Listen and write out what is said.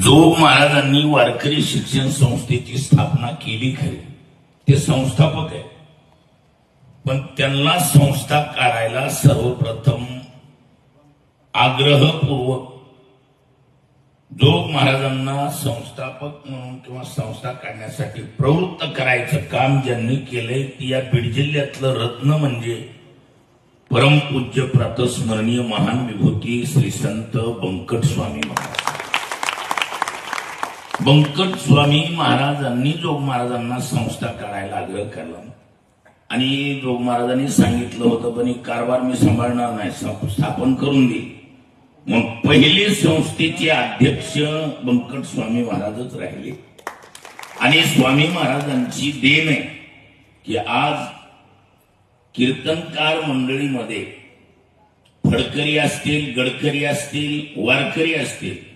जोग महाराजांनी वारकरी शिक्षण संस्थेची स्थापना केली खरी. ते संस्थापक आहे. पण त्यांना संस्था काढायला सर्वप्रथम आग्रहपूर्वक जोग महाराजांना संस्थापक म्हणून किंवा संस्था काढण्यासाठी प्रवृत्त करायचं काम ज्यांनी केलंय ती या बीड जिल्ह्यातलं रत्न म्हणजे परमपूज्य प्रातस्मरणीय महान विभूती श्री संत बंकट स्वामी महाराज. बंकट स्वामी महाराजांनी जोग महाराजांना संस्था काढायला आग्रह केला. आणि जोग महाराजांनी सांगितलं होतं पण हे कारभार मी सांभाळणार नाही स्थापन करून दे. मग पहिले संस्थेचे अध्यक्ष बंकट स्वामी महाराजच राहिले. आणि स्वामी महाराजांची देण आहे की आज कीर्तनकार मंडळीमध्ये फडकरी असतील गडकरी असतील वारकरी असतील